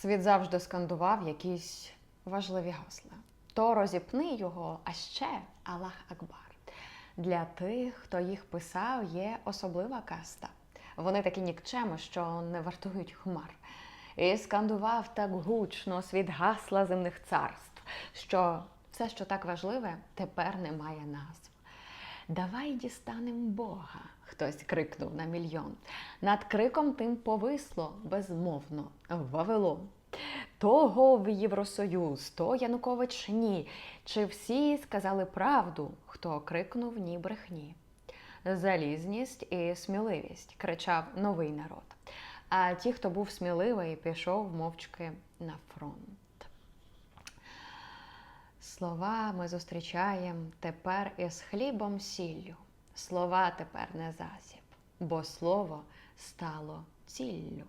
Світ завжди скандував якісь важливі гасла. То розіпни його, а ще Аллах Акбар. Для тих, хто їх писав, є особлива каста. Вони такі нікчеми, що не вартують хмар. І скандував так гучно світ гасла земних царств, що все, що так важливе, тепер не має назв. Давай дістанем Бога, хтось крикнув на мільйон. Над криком тим повисло безмовно Вавилон. Того в Євросоюз, то Янукович ні. Чи всі сказали правду, хто крикнув ні брехні? Залізність і сміливість кричав новий народ. А ті, хто був сміливий, пішов мовчки на фронт. Слова ми зустрічаємо тепер із хлібом сіллю. Слова тепер не засіб, бо слово стало ціллю.